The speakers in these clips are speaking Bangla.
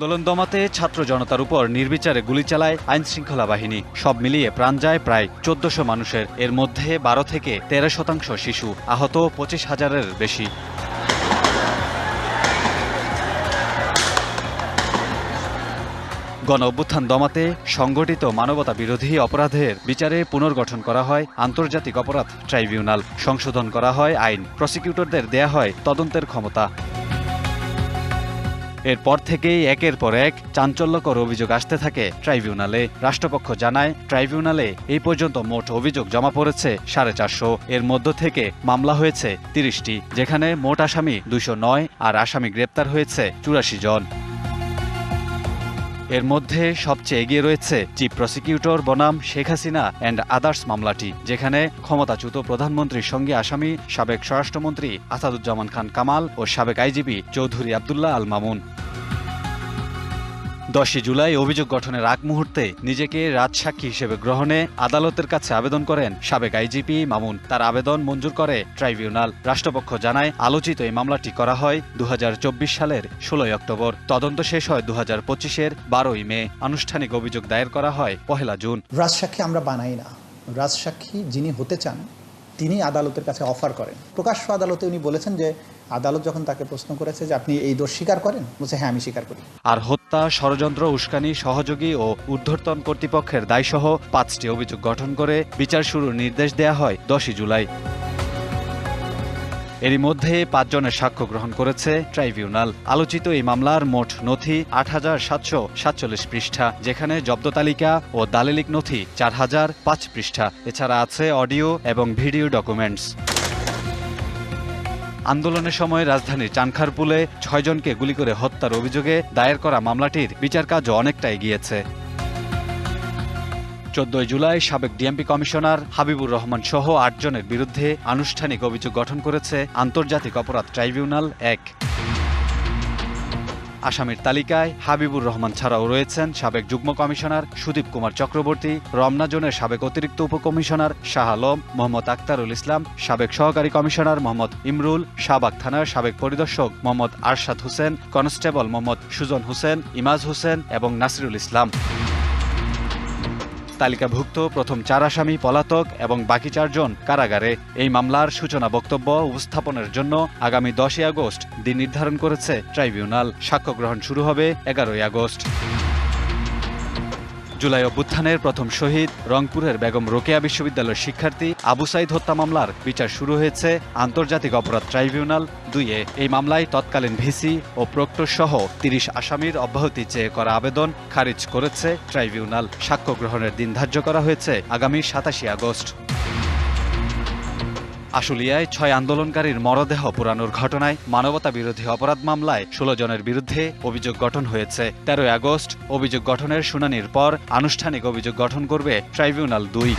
আন্দোলন দমাতে ছাত্র জনতার উপর নির্বিচারে গুলি চালায় আইন শৃঙ্খলা বাহিনী। সব মিলিয়ে প্রাণ যায় প্রায় চোদ্দশো মানুষের। এর মধ্যে বারো থেকে তেরো শতাংশ শিশু, আহত পঁচিশ হাজারের বেশি। গণ অভ্যুত্থান দমাতে সংগঠিত মানবতা বিরোধী অপরাধের বিচারে পুনর্গঠন করা হয় আন্তর্জাতিক অপরাধ ট্রাইব্যুনাল। সংশোধন করা হয় আইন। প্রসিকিউটরদের দেয়া হয় তদন্তের ক্ষমতা। এরপর থেকেই একের পর এক চাঞ্চল্যকর অভিযোগ আসতে থাকে। ট্রাইব্যুনালে রাষ্ট্রপক্ষ জানায়, ট্রাইব্যুনালে এই পর্যন্ত মোট অভিযোগ জমা পড়েছে সাড়ে চারশো। এর মধ্য থেকে মামলা হয়েছে তিরিশটি, যেখানে মোট আসামি দুশো নয় আর আসামি গ্রেপ্তার হয়েছে চুরাশি জন। এর মধ্যে সবচেয়ে এগিয়ে রয়েছে চিফ প্রসিকিউটর বনাম শেখ হাসিনা অ্যান্ড আদার্স মামলাটি, যেখানে ক্ষমতাচ্যুত প্রধানমন্ত্রীর সঙ্গে আসামি, সাবেক স্বরাষ্ট্রমন্ত্রী আসাদুজ্জামান খান কামাল ও সাবেক আইজিপি চৌধুরী আবদুল্লাহ আল মামুন দশই জুলাই অভিযোগ গঠনের আগ মুহূর্তে নিজেকে রাজসাক্ষী হিসেবে গ্রহণে আদালতের কাছে আবেদন করেন সাবেক আইজিপি মামুন। তার আবেদন মঞ্জুর করে ট্রাইব্যুনাল। রাষ্ট্রপক্ষ জানায়, আলোচিত এই মামলাটি করা হয় দু হাজার চব্বিশ সালের ষোলোই অক্টোবর। তদন্ত শেষ হয় দু হাজার পঁচিশের বারোই মে। আনুষ্ঠানিক অভিযোগ দায়ের করা হয় পহেলা জুন। রাজসাক্ষী আমরা বানাই না। রাজসাক্ষী যিনি হতে চান তিনি আদালতের কাছে অফার করেন। প্রকাশ্য আদালতে উনি বলেছেন যে, আদালত যখন তাকে প্রশ্ন করেছে যে, আপনি এই দোষ স্বীকার করেন? বলছে হ্যাঁ আমি স্বীকার করি। আর হত্যা, ষড়যন্ত্র, উস্কানি, সহযোগী ও ঊর্ধ্বতন কর্তৃপক্ষের দায়সহ পাঁচটি অভিযোগ গঠন করে বিচার শুরুর নির্দেশ দেয়া হয় দশই জুলাই। এরই মধ্যে পাঁচজনের সাক্ষ্য গ্রহণ করেছে ট্রাইব্যুনাল। আলোচিত এই মামলার মোট নথি আট হাজার সাতশো সাতচল্লিশ পৃষ্ঠা, যেখানে জব্দ তালিকা ও দালিলিক নথি চার হাজার পাঁচ পৃষ্ঠা। এছাড়া আছে অডিও এবং ভিডিও ডকুমেন্টস। আন্দোলনের সময় রাজধানীর চানখারপুলে ছয়জনকে গুলি করে হত্যার অভিযোগে দায়ের করা মামলাটির বিচার কাজও অনেকটা এগিয়েছে। চোদ্দই জুলাই সাবেক ডিএমপি কমিশনার হাবিবুর রহমান সহ আটজনের বিরুদ্ধে আনুষ্ঠানিক অভিযোগ গঠন করেছে আন্তর্জাতিক অপরাধ ট্রাইব্যুনাল এক। আসামির তালিকায় হাবিবুর রহমান ছাড়াও রয়েছেন সাবেক যুগ্ম কমিশনার সুদীপ কুমার চক্রবর্তী, রমনা জোনের সাবেক অতিরিক্ত উপকমিশনার শাহ আলম, মোহাম্মদ আক্তারুল ইসলাম, সাবেক সহকারী কমিশনার মোহাম্মদ ইমরুল, শাহবাগ থানার সাবেক পরিদর্শক মোহাম্মদ আরশাদ হোসেন, কনস্টেবল মোহাম্মদ সুজন হোসেন, ইমাজ হোসেন এবং নাসিরুল ইসলাম। তালিকাভুক্ত প্রথম চার আসামি পলাতক এবং বাকি চারজন কারাগারে। এই মামলার সূচনা বক্তব্য উপস্থাপনের জন্য আগামী দশই আগস্ট দিন নির্ধারণ করেছে ট্রাইব্যুনাল। সাক্ষ্য গ্রহণ শুরু হবে এগারোই আগস্ট। জুলাই অভ্যুত্থানের প্রথম শহীদ রংপুরের বেগম রোকেয়া বিশ্ববিদ্যালয়ের শিক্ষার্থী আবু সাইদ হত্যা মামলার বিচার শুরু হয়েছে আন্তর্জাতিক অপরাধ ট্রাইব্যুনাল দুইয়ে। এই মামলায় তৎকালীন ভিসি ও প্রক্টর সহ তিরিশ আসামির অব্যাহতি চেয়ে করা আবেদন খারিজ করেছে ট্রাইব্যুনাল। সাক্ষ্য গ্রহণের দিন ধার্য করা হয়েছে আগামী সাতাশে আগস্ট। আশুলিয়ায় ছয় আন্দোলনকারীর মরদেহ পুরানোর ঘটনায় মানবতা বিরোধী অপরাধ মামলায় ষোলো জনের বিরুদ্ধে অভিযোগ গঠন হয়েছে। তেরোই আগস্ট অভিযোগ গঠনের শুনানির পর আনুষ্ঠানিক অভিযোগ গঠন করবে ট্রাইব্যুনাল দুই।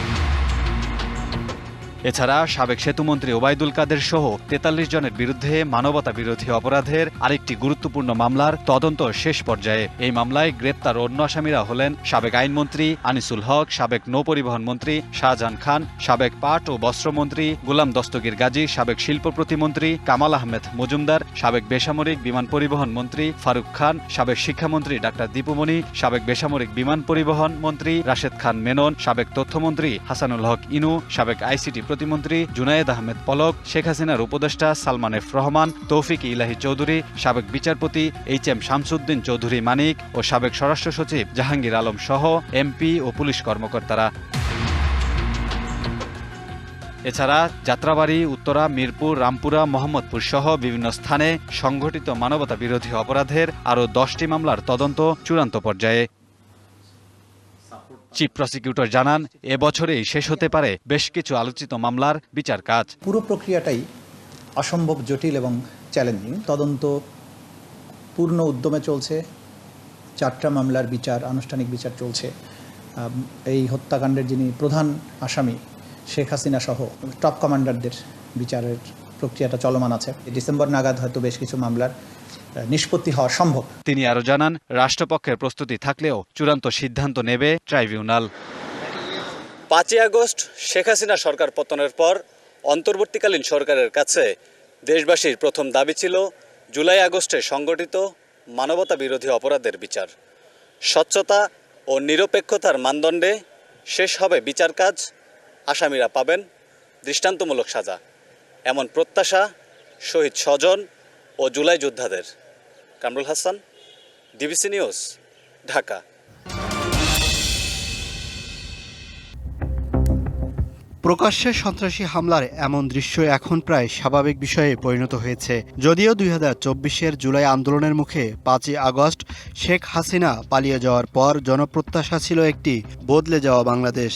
এছাড়া সাবেক সেতুমন্ত্রী ওবায়দুল কাদের সহ তেতাল্লিশ জনের বিরুদ্ধে মানবতা বিরোধী অপরাধের আরেকটি গুরুত্বপূর্ণ মামলার তদন্ত শেষ পর্যায়ে। এই মামলায় গ্রেপ্তার অন্য আসামিরা হলেন সাবেক আইনমন্ত্রী আনিসুল হক, সাবেক নৌপরিবহন মন্ত্রী শাহজাহান খান, সাবেক পাট ও বস্ত্রমন্ত্রী গোলাম দস্তগীর গাজী, সাবেক শিল্প প্রতিমন্ত্রী কামাল আহমেদ মজুমদার, সাবেক বেসামরিক বিমান পরিবহন মন্ত্রী ফারুক খান, সাবেক শিক্ষামন্ত্রী ডাক্তার দীপুমণি, সাবেক বেসামরিক বিমান পরিবহন মন্ত্রী রাশেদ খান মেনন, সাবেক তথ্যমন্ত্রী হাসানুল হক ইনু, সাবেক আইসিটি প্রতিমন্ত্রী জুনায়েদ আহমেদ পলক, শেখ হাসিনার উপদেষ্টা সালমান এফ রহমান, তৌফিক ইলাহি চৌধুরী, সাবেক বিচারপতি এইচ এম শামসুদ্দিন চৌধুরী মানিক ও সাবেক স্বরাষ্ট্র সচিব জাহাঙ্গীর আলম সহ এমপি ও পুলিশ কর্মকর্তারা। এছাড়া যাত্রাবাড়ি, উত্তরা, মিরপুর, রামপুরা, মোহাম্মদপুর সহ বিভিন্ন স্থানে সংঘটিত মানবতা বিরোধী অপরাধের আরও দশটি মামলার তদন্ত চূড়ান্ত পর্যায়ে। চিফ প্রসিকিউটর জানান এবছরেই শেষ হতে পারে বেশ কিছু আলোচিত মামলার বিচার কাজ। পুরো প্রক্রিয়াটাই অসম্ভব জটিল এবং চ্যালেঞ্জিং তদন্ত পূর্ণ উদ্যমে চলছে, চারটা মামলার বিচার, আনুষ্ঠানিক বিচার চলছে। এই হত্যাকাণ্ডের যিনি প্রধান আসামি, শেখ হাসিনা সহ টপ কমান্ডারদের বিচারের প্রক্রিয়াটা চলমান আছে। ডিসেম্বর নাগাদ হয়তো বেশ কিছু মামলার নিষ্পত্তি হওয়া সম্ভব। তিনি আরও জানান রাষ্ট্রপক্ষের প্রস্তুতি থাকলেও চূড়ান্ত সিদ্ধান্ত নেবে ট্রাইব্যুনাল। পাঁচই আগস্ট শেখ হাসিনা সরকার পতনের পর অন্তর্বর্তীকালীন সরকারের কাছে দেশবাসীর প্রথম দাবি ছিল জুলাই আগস্টে সংগঠিত মানবতা বিরোধী অপরাধের বিচার। স্বচ্ছতা ও নিরপেক্ষতার মানদণ্ডে শেষ হবে বিচার কাজ আসামিরা পাবেন দৃষ্টান্তমূলক সাজা। এমন প্রত্যাশা, শহীদ স্বজন ও জুলাই যোদ্ধাদের। Kamrul Hasan, DBC news, Dhaka. প্রকাশ্যে সন্ত্রাসী হামলার এমন দৃশ্য এখন প্রায় স্বাভাবিক বিষয়ে পরিণত হয়েছে। যদিও দুই হাজার চব্বিশের জুলাই আন্দোলনের মুখে পাঁচই আগস্ট শেখ হাসিনা পালিয়ে যাওয়ার পর জনপ্রত্যাশা ছিল একটি, বদলে যাওয়া বাংলাদেশ।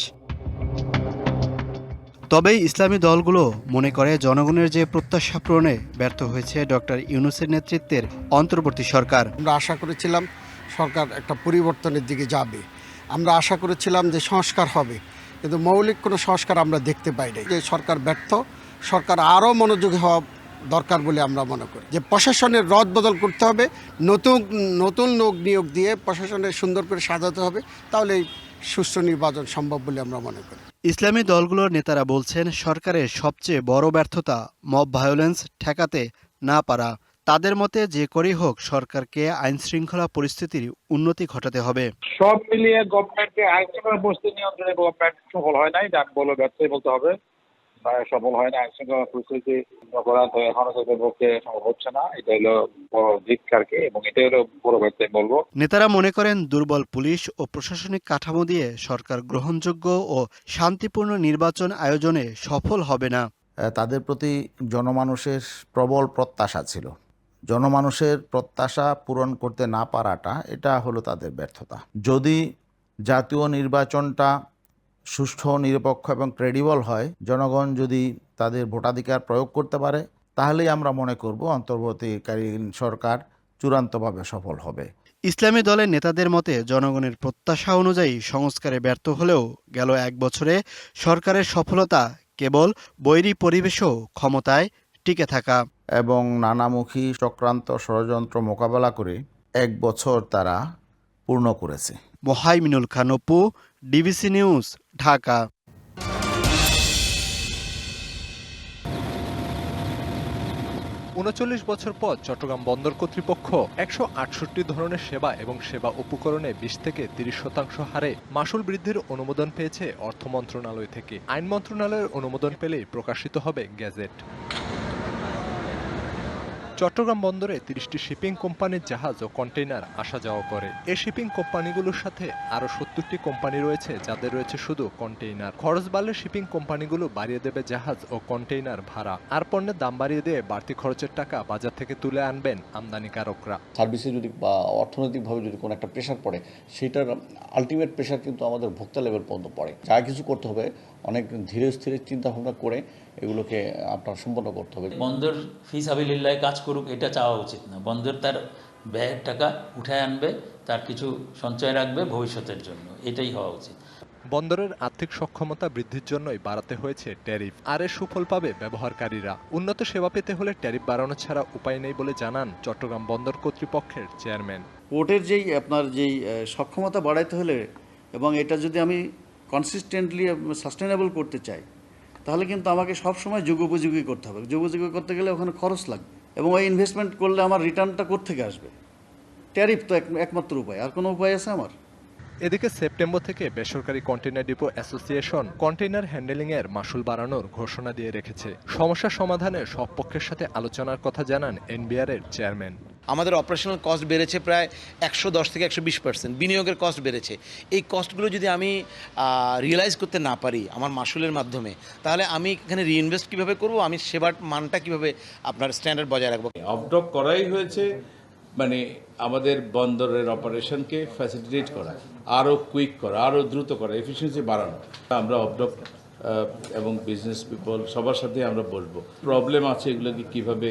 তবে ইসলামী দলগুলো মনে করে জনগণের যে প্রত্যাশা পূরণে ব্যর্থ হয়েছে ডক্টর ইউনুসের নেতৃত্বের অন্তর্বর্তী সরকার। আমরা আশা করেছিলাম সরকার একটা পরিবর্তনের দিকে যাবে। আমরা আশা করেছিলাম যে সংস্কার হবে, কিন্তু মৌলিক কোনো সংস্কার আমরা দেখতে পাই নাই। যে সরকার ব্যর্থ, সরকার আরও মনোযোগী হওয়া দরকার বলে আমরা মনে করি। যে প্রশাসনের রদ বদল করতে হবে, নতুন নতুন লোক নিয়োগ দিয়ে প্রশাসনের সুন্দর করে সাজাতে হবে তাহলে সুষ্ঠু নির্বাচন সম্ভব বলে আমরা মনে করি। ইসলামী দলগুলোর নেতারা বলছেন, সরকারের সবচেয়ে বড় ব্যর্থতা মব ভায়োলেন্স ঠেকাতে না পারা। তাদের মতে যে করেই হোক, সরকারকে আইন শৃঙ্খলা পরিস্থিতির উন্নতি ঘটাতে হবে। সব মিলিয়ে গভর্নমেন্টকে আইন শৃঙ্খলা পরিস্থিতি নিয়ন্ত্রণে গভর্নমেন্ট সফল হয় নাই ডাক বলে ব্যর্থই বলতে হবে। সফল হয় না আইন শৃঙ্খলা পরিস্থিতি অপরাধ এখনও তাদের পক্ষে হচ্ছে না। এটা হলো বড় এবং এটা হলো বড় ব্যর্থ বলব। নেতারা মনে করেন দুর্বল পুলিশ ও প্রশাসনিক কাঠামো দিয়ে সরকার গ্রহণযোগ্য ও শান্তিপূর্ণ নির্বাচন আয়োজনে সফল হবে না। তাদের প্রতি জনমানুষের প্রবল প্রত্যাশা ছিল। জনমানুষের প্রত্যাশা পূরণ করতে না পারাটা এটা হলো তাদের ব্যর্থতা। যদি জাতীয় নির্বাচনটা সুষ্ঠু নিরপেক্ষ এবং ক্রেডিবল হয় জনগণ যদি তাদের ভোটাধিকার প্রয়োগ করতে পারে তাহলেই আমরা মনে করব অন্তর্বর্তীকালীন সরকার চূড়ান্তভাবে সফল হবে। ইসলামী দলের নেতাদের মতে জনগণের প্রত্যাশা অনুযায়ী সংস্কারে ব্যর্থ হলেও গেল এক বছরে সরকারের সফলতা কেবল বৈরী পরিবেশও ক্ষমতায় টিকে থাকা। এবং নানামুখী চক্রান্ত ষড়যন্ত্র মোকাবেলা করে এক বছর তারা পূর্ণ করেছে। Mohaiminul Khan Apu DBC news, Dhaka. উনচল্লিশ বছর পর চট্টগ্রাম বন্দর কর্তৃপক্ষ একশো আটষট্টি ধরনের সেবা এবং সেবা উপকরণে বিশ থেকে তিরিশ শতাংশ হারে মাসুল বৃদ্ধির অনুমোদন পেয়েছে অর্থ মন্ত্রণালয় থেকে। আইন মন্ত্রণালয়ের অনুমোদন পেলেই প্রকাশিত হবে গেজেট চট্টগ্রাম বন্দরে তিরিশটি শিপিং কোম্পানির জাহাজ ও কন্টেইনার আসা যাওয়া করে। এই শিপিং কোম্পানিগুলোর সাথে আরও সত্তরটি কোম্পানি রয়েছে যাদের রয়েছে শুধু কন্টেইনার। খরচ বাড়লে শিপিং কোম্পানিগুলো বাড়িয়ে দেবে জাহাজ ও কন্টেইনার ভাড়া। আর পণ্যের দাম বাড়িয়ে দিয়ে বাড়তি খরচের টাকা বাজার থেকে তুলে আনবেন আমদানিকারকরা। সার্ভিসে যদি বা অর্থনৈতিকভাবে যদি কোনো একটা প্রেশার পড়ে, সেটার আলটিমেট প্রেশার কিন্তু আমাদের ভোক্তা লেভেল পর্যন্ত পড়ে। যা কিছু করতে হবে অনেক ধীরে স্থিরে চিন্তা ভাবনা করে এগুলোকে আপনার সম্পন্ন করতে হবে। বন্দর ফিসাবিল্লায় কাজ করুক এটা চাওয়া উচিত না। বন্দর তার ব্যয়ের টাকা উঠায় আনবে তার কিছু সঞ্চয় রাখবে ভবিষ্যতের জন্য। এটাই হওয়া উচিত। বন্দরের আর্থিক সক্ষমতা বৃদ্ধির জন্যই বাড়াতে হয়েছে ট্যারিফ। আর এর সুফল পাবে ব্যবহারকারীরা। উন্নত সেবা পেতে হলে ট্যারিফ বাড়ানো ছাড়া উপায় নেই বলে জানান চট্টগ্রাম বন্দর কর্তৃপক্ষের চেয়ারম্যান। পোর্টের যেই আপনার যেই সক্ষমতা বাড়াইতে হলে এবং এটা যদি আমি কনসিস্টেন্টলি সাস্টেনেবল করতে চাই, তাহলে কিন্তু আমাকে সব সময় যুগোপযোগী করতে হবে। যুগোপযোগী করতে গেলে ওখানে খরচ লাগবে এবং ওই ইনভেস্টমেন্ট করলে আমার রিটার্নটা কোত্থেকে আসবে? ট্যারিফ তো এক- একমাত্র উপায়, আর কোনো উপায় আছে আমার? এদিকে সেপ্টেম্বর থেকে বেসরকারি container depot association container handling এর মাসুল বাড়ানোর ঘোষণা দিয়ে রেখেছে। সমস্যা সমাধানে সব পক্ষের সাথে আলোচনার কথা জানান এনবিআর এর চেয়ারম্যান আমাদের অপারেশনাল কস্ট বেড়েছে প্রায় একশো দশ থেকে একশো বিশ পার্সেন্ট বিনিয়োগের কস্ট বেড়েছে। এই কস্টগুলো যদি আমি রিয়েলাইজ করতে না পারি আমার মাসুলের মাধ্যমে, তাহলে আমি এখানে রিইনভেস্ট কীভাবে করব? আমি সেবার মানটা কীভাবে আপনার স্ট্যান্ডার্ড বজায় রাখব? অবডক করাই হয়েছে মানে আমাদের বন্দরের অপারেশনকে ফ্যাসিলিটেট করা আরও কুইক করা আরও দ্রুত করা এফিসিয়েন্সি বাড়ানো। আমরা অবডক এবং বিজনেস পিপল সবার সাথে আমরা বলব। প্রবলেম আছে এগুলোকে কীভাবে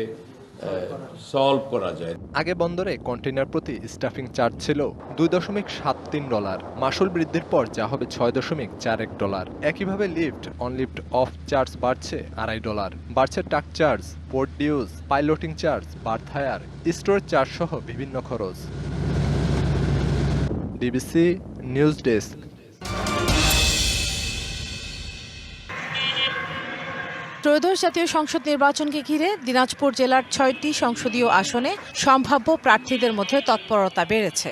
সলভ করা যায়। আগে বন্দরে কন্টেইনার প্রতি স্টাফিং চার্জ ছিল দুই দশমিক সাত তিন ডলার। মাসুল বৃদ্ধির পর যা হবে ছয় দশমিক চার এক ডলার। একইভাবে লিফট, অনলিফট অফ চার্জ বাড়ছে আড়াই ডলার। বাড়ছে টাক charge, port dues, piloting charge, berth hire storage charge সহ বিভিন্ন খরচ। DBC news desk. ত্রয়োদশ জাতীয় সংসদ নির্বাচনকে ঘিরে দিনাজপুর জেলার ছয়টি সংসদীয় আসনে সম্ভাব্য প্রার্থীদের মধ্যে তৎপরতা বেড়েছে।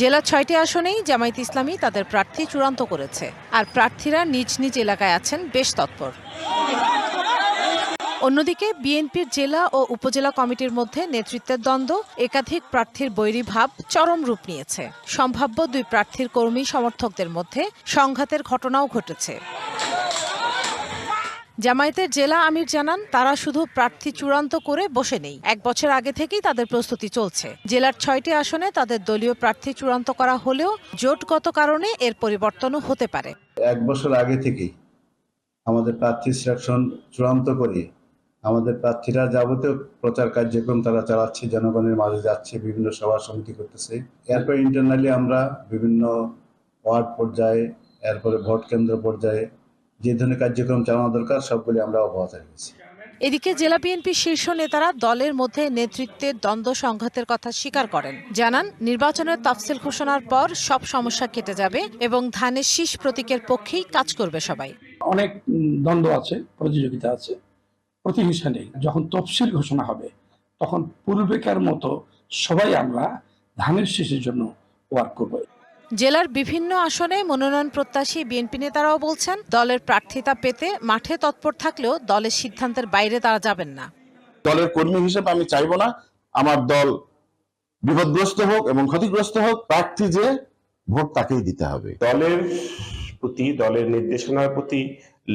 জেলার ছয়টি আসনেই জামায়াত ইসলামী তাদের প্রার্থী চূড়ান্ত করেছে, আর প্রার্থীরা নিজ নিজ এলাকায় আছেন বেশ তৎপর। অন্যদিকে বিএনপির জেলা ও উপজেলা কমিটির মধ্যে নেতৃত্বের দ্বন্দ্ব, একাধিক প্রার্থীর বৈরী ভাব চরম রূপ নিয়েছে। সম্ভাব্য দুই প্রার্থীর কর্মী সমর্থকদের মধ্যে সংঘাতের ঘটনাও ঘটেছে। জামায়াতের জেলা আমির জানান, তারা শুধু প্রার্থী চূড়ান্ত করে বসে নেই। এক বছর আগে থেকেই তাদের প্রস্তুতি চলছে। জেলার ছয়টি আসনে তাদের দলীয় প্রার্থী চূড়ান্ত করা হলেও জোটগত কারণে এর পরিবর্তনও হতে পারে। এক বছর আগে থেকেই আমাদের প্রার্থী সিলেকশন চূড়ান্ত করে আমাদের প্রার্থীরা যাবতীয় প্রচার কার্যক্রম তারা চালাচ্ছে, জনগণের মাঝে যাচ্ছে, বিভিন্ন সভা সমিতি করতেছে। এরপর ইন্টারনালি আমরা বিভিন্ন ওয়ার্ড পর্যায়ে, এরপরে ভোট কেন্দ্র পর্যায়ে যে ধরনের কার্যক্রম চালানো দরকার সবগুলি আমরা অব্যাহত রেখেছি। এদিকে জেলা বিএনপির শীর্ষ নেতারা দলের মধ্যে নেতৃত্বের দ্বন্দ্ব সংঘাতের কথা স্বীকার করেন। জানান নির্বাচনের তফসিল ঘোষণার পর সব সমস্যা কেটে যাবে এবং ধানের শীষ প্রতীকের পক্ষেই কাজ করবে সবাই। অনেক দ্বন্দ্ব আছে প্রতিযোগিতা আছে প্রতিহিংসা নেই। যখন তফসিল ঘোষণা হবে তখন পূর্বেকার মতো সবাই আমরা ধানের শীষের জন্য ওয়ার্ক করব। জেলার বিভিন্ন আসনে মনোনয়ন প্রত্যাশী বিএনপি নেতারাও বলছেন দলের প্রার্থিতা পেতে মাঠে তৎপর থাকলেও দলের সিদ্ধান্তের বাইরে তারা যাবেন না। দলের কর্মী হিসেবে আমি চাইব না আমার দল বিপদগ্রস্ত হোক এবং ক্ষতিগ্রস্ত হোক প্রার্থী যে ভোট তাকেই দিতে হবে। দলের প্রতি দলের নির্দেশনার প্রতি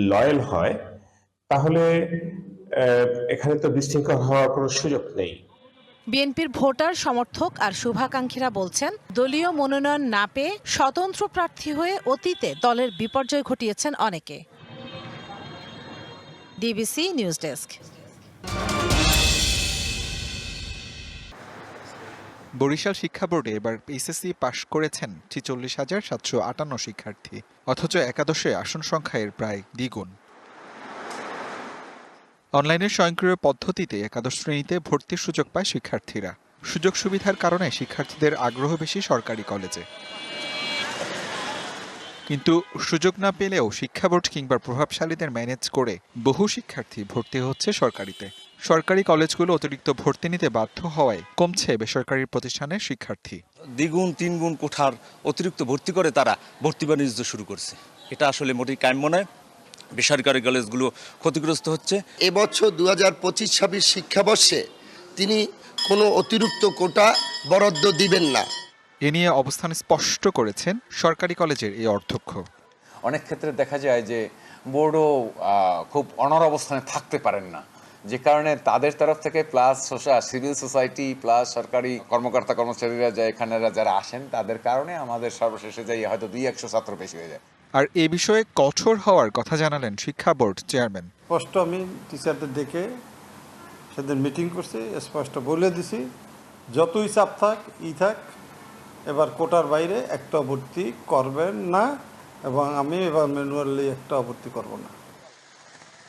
লয়াল হয় তাহলে এখানে তো বিশৃঙ্খল হওয়ার কোনো সুযোগ নেই। বিএনপির ভোটার সমর্থক আর শুভাকাঙ্ক্ষীরা বলছেন, দলীয় মনোনয়ন না পেয়ে স্বতন্ত্র প্রার্থী হয়ে অতীতে দলের বিপর্যয় ঘটিয়েছেন অনেকে। DBC news desk. বরিশাল শিক্ষা বোর্ডে এবার এইচএসসি পাশ করেছেন ছিচল্লিশ হাজার সাতশো আটান্ন শিক্ষার্থী, অথচ একাদশে আসন সংখ্যা এর প্রায় দ্বিগুণ। অনলাইনের স্বয়ংক্রিয় পদ্ধতিতে একাদশ শ্রেণীতে ভর্তির সুযোগ পায় শিক্ষার্থীরা। সুযোগ সুবিধার কারণে শিক্ষার্থীদের আগ্রহ বেশি সরকারি কলেজে। কিন্তু সুযোগ না পেলেও শিক্ষা বোর্ড কিংবা প্রভাবশালীদের ম্যানেজ করে বহু শিক্ষার্থী ভর্তি হচ্ছে সরকারিতে। সরকারি কলেজগুলো অতিরিক্ত ভর্তি নিতে বাধ্য হওয়ায় কমছে বেসরকারি প্রতিষ্ঠানের শিক্ষার্থী। দ্বিগুণ, তিনগুণ কোঠার অতিরিক্ত ভর্তি করে তারা ভর্তি বাণিজ্য শুরু করছে। এটা আসলে মোটেই কাম্য নয়। বেসরকারি কলেজগুলো ক্ষতিগ্রস্ত হচ্ছে। এবছর দু হাজার পঁচিশ ছাব্বিশ শিক্ষাবর্ষে তিনি কোনো অতিরিক্ত কোটা বরাদ্দ দিবেন না। এ নিয়ে অবস্থান স্পষ্ট করেছেন সরকারি কলেজের এই অধ্যক্ষ। অনেক ক্ষেত্রে দেখা যায় যে বোর্ডও খুব অনর অবস্থানে থাকতে পারেন না। যে কারণে তাদের তরফ থেকে plus social civil society plus সরকারি কর্মকর্তা কর্মচারীরা যা এখানেরা যারা আসেন তাদের কারণে আমাদের সর্বশেষে যাই হয়তো দুই একশো ছাত্র বেশি হয়ে যায়। আর এ বিষয়ে কঠোর হওয়ার কথা জানালেন শিক্ষা বোর্ড চেয়ারম্যান। স্পষ্ট আমি টিচারদের ডেকে সেদিন মিটিং করছি স্পষ্ট বলে দিছি যতই চাপ থাক ই থাক এবার কোটার বাইরে একটা ভর্তি করবেন না এবং আমি এবার ম্যানুয়ালি একটা ভর্তি করব না।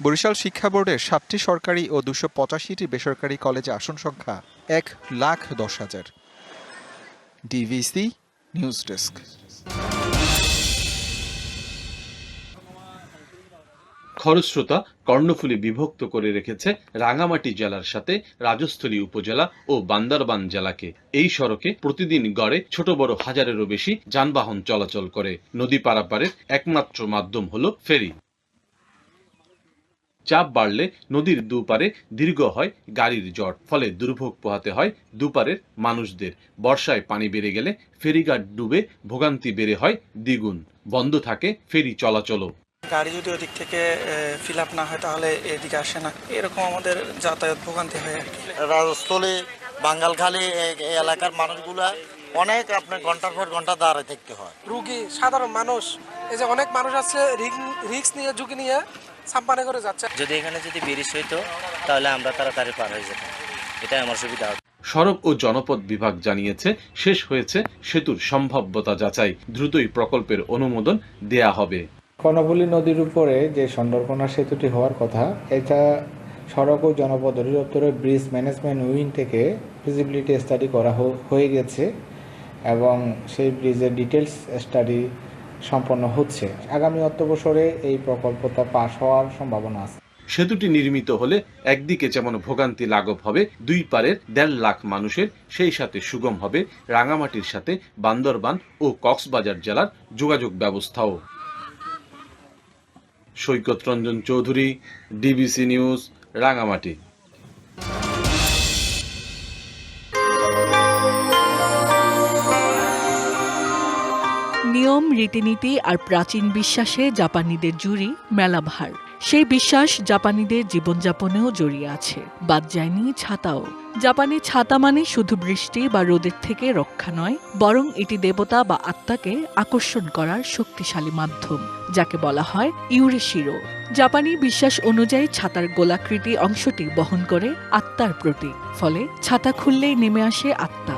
বরিশাল শিক্ষা বোর্ডের সাতটি সরকারি ও দুশো পঁচাশিটি বেসরকারি কলেজে আসন সংখ্যা এক লাখ দশ হাজার। DBC news desk. খরস্রোতা কর্ণফুলী বিভক্ত করে রেখেছে রাঙামাটি জেলার সাথে রাজস্থলী উপজেলা ও বান্দারবান জেলাকে। এই সড়কে প্রতিদিন গড়ে ছোট বড় হাজারেরও বেশি যানবাহন চলাচল করে। নদী পারাপারের একমাত্র মাধ্যম হল ফেরি। চাপ বাড়লে নদীর দুপারে দীর্ঘ হয় গাড়ির জট, ফলে দুর্ভোগ পোহাতে হয় দুপারের মানুষদের। বর্ষায় পানি বেড়ে গেলে ফেরিঘাট ডুবে ভোগান্তি বেড়ে হয় দ্বিগুণ। বন্ধ থাকে ফেরি চলাচলও। গাড়ি যদি ওদিক থেকে ফিল আপ না হয় তাহলে এদিকে আসে না। এরকম আমাদের যাতায়াত ভোগান্তি হয় আর কি। রাজস্থলী বাঙ্গালখালী এই এলাকার মানুষগুলা অনেক আপনার ঘণ্টার পর ঘণ্টা দাঁড়ায় থাকতে হয়। রুগী সাধারণ মানুষ এই যে অনেক মানুষ আছে রিক্স নিয়ে ঝুঁকি নিয়ে সাম্পানে করে যাচ্ছে। যদি এখানে যদি ব্রিজ হইতো তাহলে আমরা তাড়াতাড়ি পার হয়ে যেতাম। এটাই আমার সুবিধা হবে সড়ক ও জনপদ বিভাগ জানিয়েছে শেষ হয়েছে সেতুর সম্ভাব্যতা যাচাই। দ্রুতই প্রকল্পের অনুমোদন দেয়া হবে। কর্ণফুলী নদীর উপরে যে সন্দর্পণা সেতুটি হওয়ার কথা, এটা সড়ক ও জনপদ অধিদপ্তরের ব্রিজ ম্যানেজমেন্ট উইং থেকে ফিজিবিলিটি স্টাডি করা হয়ে গেছে এবং সেই ব্রিজের ডিটেলস স্টাডি সম্পন্ন হচ্ছে। আগামী অর্থ বছরে এই প্রকল্পটা পাশ হওয়ার সম্ভাবনা আছে। সেতুটি নির্মিত হলে একদিকে যেমন ভোগান্তি লাঘব হবে, দুই পারের দেড় লাখ মানুষের সেই সাথে সুগম হবে। রাঙামাটির সাথে বান্দরবান ও কক্সবাজার জেলার যোগাযোগ ব্যবস্থাও। Saikat Ranjan Chowdhury, DBC news, Rangamati. নিয়ম, রীতিনীতি আর প্রাচীন বিশ্বাসে জাপানিদের জুড়ি মেলাভার। সেই বিশ্বাস জাপানিদের জীবনযাপনেও জড়িয়ে আছে। বাদ যায়নি ছাতাও। জাপানি ছাতা মানে শুধু বৃষ্টি বা রোদের থেকে রক্ষা নয়, বরং এটি দেবতা বা আত্মাকে আকর্ষণ করার শক্তিশালী মাধ্যম। যাকে বলা হয় ইউরেশিরো। জাপানি বিশ্বাস অনুযায়ী ছাতার গোলাকৃতি অংশটি বহন করে আত্মার প্রতীক, ফলে ছাতা খুললেই নেমে আসে আত্মা।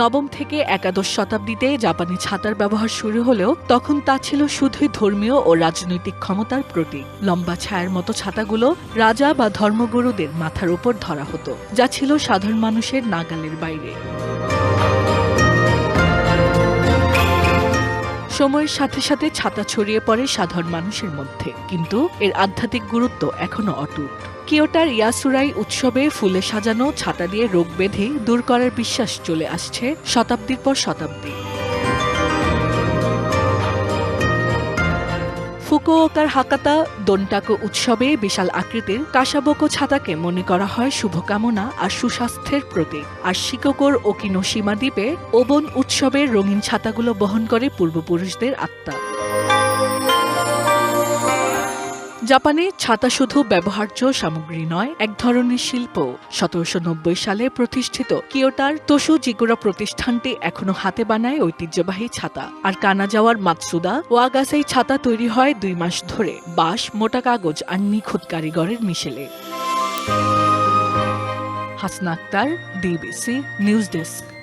নবম থেকে একাদশ শতাব্দীতে জাপানি ছাতার ব্যবহার শুরু হলেও তখন তা ছিল শুধুই ধর্মীয় ও রাজনৈতিক ক্ষমতার প্রতীক। লম্বা ছায়ার মতো ছাতাগুলো রাজা বা ধর্মগুরুদের মাথার উপর ধরা হতো, যা ছিল সাধারণ মানুষের নাগালের বাইরে। সময়ের সাথে সাথে ছাতা ছড়িয়ে পড়ে সাধারণ মানুষের মধ্যে। কিন্তু এর আধ্যাত্মিক গুরুত্ব এখনও অটুট। কিয়োটার ইয়াসুরাই উৎসবে ফুলে সাজানো ছাতা দিয়ে রোগ বেঁধে দূর করার বিশ্বাস চলে আসছে শতাব্দীর পর শতাব্দী। ফুকুওকার হাকাতা দন্টাকো উৎসবে বিশাল আকৃতির কাশাবোকো ছাতাকে মনে করা হয় শুভকামনা আর সুস্বাস্থ্যের প্রতীক। আর শিকোকোর ওকিনোসীমা দ্বীপে ওবন উৎসবের রঙিন ছাতাগুলো বহন করে পূর্বপুরুষদের আত্মা। জাপানে ছাতা শুধু ব্যবহার্য সামগ্রী নয়, এক ধরনের শিল্প। সতেরোশো নব্বই সালে প্রতিষ্ঠিত কিয়োটার তোশু জিকুরা প্রতিষ্ঠানটি এখনও হাতে বানায় ঐতিহ্যবাহী ছাতা। আর কানাজাওয়ার মাতসুদা ওয়াগাসাই ছাতা তৈরি হয় দুই মাস ধরে, বাঁশ, মোটা কাগজ আর নিখুঁত কারিগরের মিশেলে। Hasna Akter, DBC news desk.